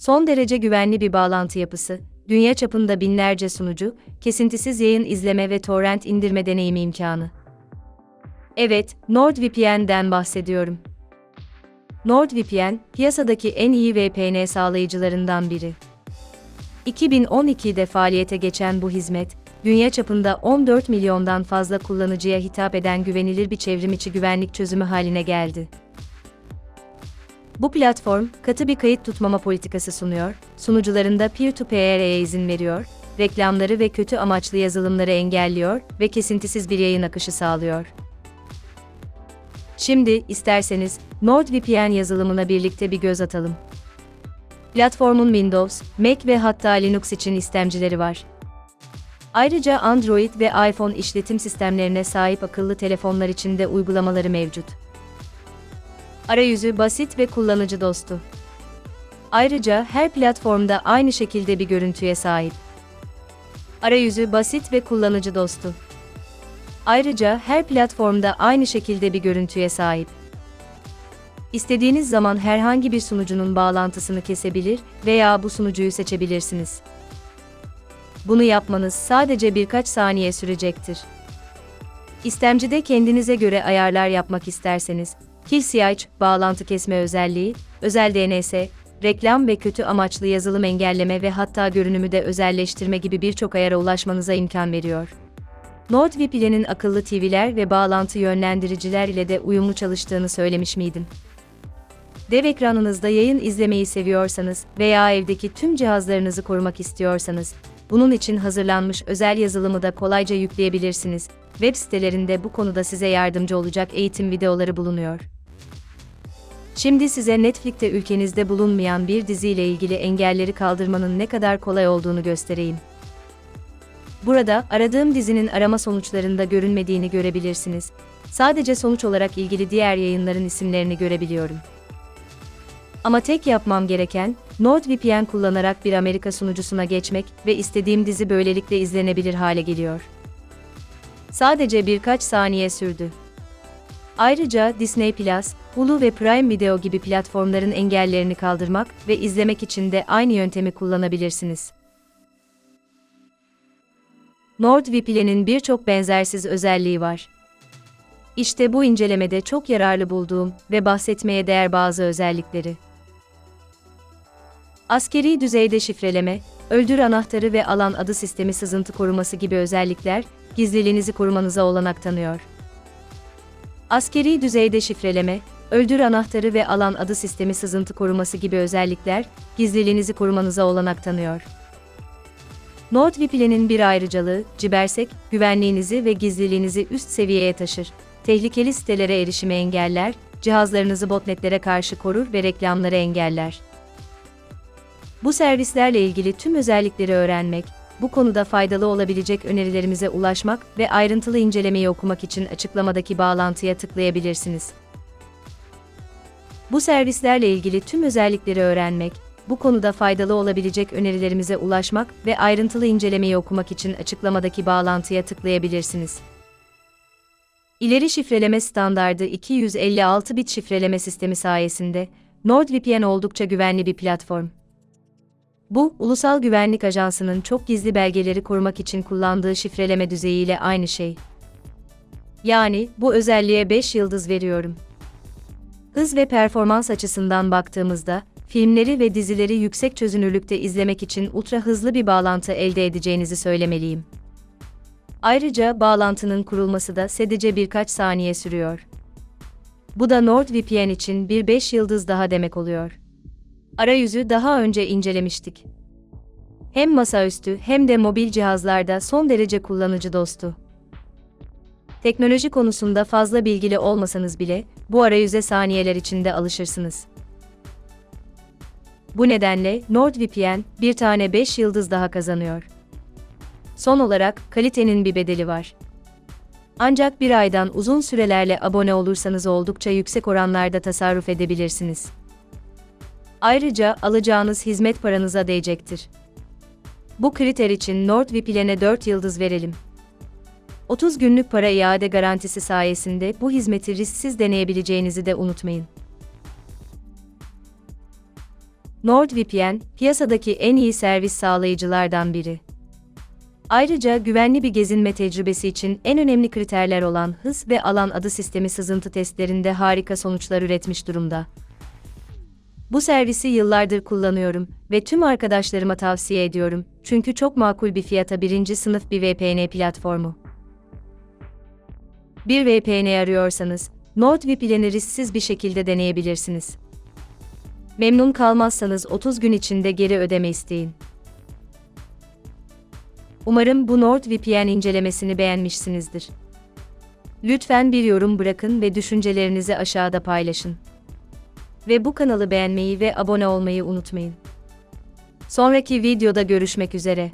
Son derece güvenli bir bağlantı yapısı, dünya çapında binlerce sunucu, kesintisiz yayın izleme ve torrent indirme deneyimi imkanı. Evet, NordVPN'den bahsediyorum. NordVPN, piyasadaki en iyi VPN sağlayıcılarından biri. 2012'de faaliyete geçen bu hizmet, dünya çapında 14 milyondan fazla kullanıcıya hitap eden güvenilir bir çevrimiçi güvenlik çözümü haline geldi. Bu platform, katı bir kayıt tutmama politikası sunuyor, sunucularında peer-to-peer'e izin veriyor, reklamları ve kötü amaçlı yazılımları engelliyor ve kesintisiz bir yayın akışı sağlıyor. Şimdi, isterseniz, NordVPN yazılımına birlikte bir göz atalım. Platformun Windows, Mac ve hatta Linux için istemcileri var. Ayrıca Android ve iPhone işletim sistemlerine sahip akıllı telefonlar için de uygulamaları mevcut. Arayüzü basit ve kullanıcı dostu. Ayrıca her platformda aynı şekilde bir görüntüye sahip. Arayüzü basit ve kullanıcı dostu. Ayrıca her platformda aynı şekilde bir görüntüye sahip. İstediğiniz zaman herhangi bir sunucunun bağlantısını kesebilir veya bu sunucuyu seçebilirsiniz. Bunu yapmanız sadece birkaç saniye sürecektir. İstemcide kendinize göre ayarlar yapmak isterseniz, Switch, bağlantı kesme özelliği, özel DNS, reklam ve kötü amaçlı yazılım engelleme ve hatta görünümü de özelleştirme gibi birçok ayara ulaşmanıza imkan veriyor. NordVPN'in akıllı TV'ler ve bağlantı yönlendiriciler ile de uyumlu çalıştığını söylemiş miydim? Dev ekranınızda yayın izlemeyi seviyorsanız veya evdeki tüm cihazlarınızı korumak istiyorsanız, bunun için hazırlanmış özel yazılımı da kolayca yükleyebilirsiniz. Web sitelerinde bu konuda size yardımcı olacak eğitim videoları bulunuyor. Şimdi size Netflix'te ülkenizde bulunmayan bir diziyle ilgili engelleri kaldırmanın ne kadar kolay olduğunu göstereyim. Burada aradığım dizinin arama sonuçlarında görünmediğini görebilirsiniz. Sadece sonuç olarak ilgili diğer yayınların isimlerini görebiliyorum. Ama tek yapmam gereken, NordVPN kullanarak bir Amerika sunucusuna geçmek ve istediğim dizi böylelikle izlenebilir hale geliyor. Sadece birkaç saniye sürdü. Ayrıca Disney Plus, Hulu ve Prime Video gibi platformların engellerini kaldırmak ve izlemek için de aynı yöntemi kullanabilirsiniz. NordVPN'in birçok benzersiz özelliği var. İşte bu incelemede çok yararlı bulduğum ve bahsetmeye değer bazı özellikleri. Askeri düzeyde şifreleme, öldür anahtarı ve alan adı sistemi sızıntı koruması gibi özellikler, gizliliğinizi korumanıza olanak tanıyor. Askeri düzeyde şifreleme, öldür anahtarı ve alan adı sistemi sızıntı koruması gibi özellikler, gizliliğinizi korumanıza olanak tanıyor. NordVPN'in bir ayrıcalığı, Cibersek, güvenliğinizi ve gizliliğinizi üst seviyeye taşır. Tehlikeli sitelere erişimi engeller, cihazlarınızı botnetlere karşı korur ve reklamları engeller. Bu servislerle ilgili tüm özellikleri öğrenmek, bu konuda faydalı olabilecek önerilerimize ulaşmak ve ayrıntılı incelemeyi okumak için açıklamadaki bağlantıya tıklayabilirsiniz. Bu servislerle ilgili tüm özellikleri öğrenmek, bu konuda faydalı olabilecek önerilerimize ulaşmak ve ayrıntılı incelemeyi okumak için açıklamadaki bağlantıya tıklayabilirsiniz. İleri şifreleme standardı 256 bit şifreleme sistemi sayesinde NordVPN oldukça güvenli bir platform. Bu, Ulusal Güvenlik Ajansı'nın çok gizli belgeleri korumak için kullandığı şifreleme düzeyiyle aynı şey. Yani, bu özelliğe 5 yıldız veriyorum. Hız ve performans açısından baktığımızda, filmleri ve dizileri yüksek çözünürlükte izlemek için ultra hızlı bir bağlantı elde edeceğinizi söylemeliyim. Ayrıca bağlantının kurulması da sadece birkaç saniye sürüyor. Bu da NordVPN için bir 5 yıldız daha demek oluyor. Arayüzü daha önce incelemiştik. Hem masaüstü hem de mobil cihazlarda son derece kullanıcı dostu. Teknoloji konusunda fazla bilgili olmasanız bile bu arayüze saniyeler içinde alışırsınız. Bu nedenle NordVPN bir tane 5 yıldız daha kazanıyor. Son olarak kalitenin bir bedeli var. Ancak bir aydan uzun sürelerle abone olursanız oldukça yüksek oranlarda tasarruf edebilirsiniz. Ayrıca alacağınız hizmet paranıza değecektir. Bu kriter için NordVPN'e 4 yıldız verelim. 30 günlük para iade garantisi sayesinde bu hizmeti risksiz deneyebileceğinizi de unutmayın. NordVPN, piyasadaki en iyi servis sağlayıcılardan biri. Ayrıca güvenli bir gezinme tecrübesi için en önemli kriterler olan hız ve alan adı sistemi sızıntı testlerinde harika sonuçlar üretmiş durumda. Bu servisi yıllardır kullanıyorum ve tüm arkadaşlarıma tavsiye ediyorum çünkü çok makul bir fiyata birinci sınıf bir VPN platformu. Bir VPN arıyorsanız, NordVPN'i risksiz bir şekilde deneyebilirsiniz. Memnun kalmazsanız 30 gün içinde geri ödeme isteyin. Umarım bu NordVPN incelemesini beğenmişsinizdir. Lütfen bir yorum bırakın ve düşüncelerinizi aşağıda paylaşın. Ve bu kanalı beğenmeyi ve abone olmayı unutmayın. Sonraki videoda görüşmek üzere.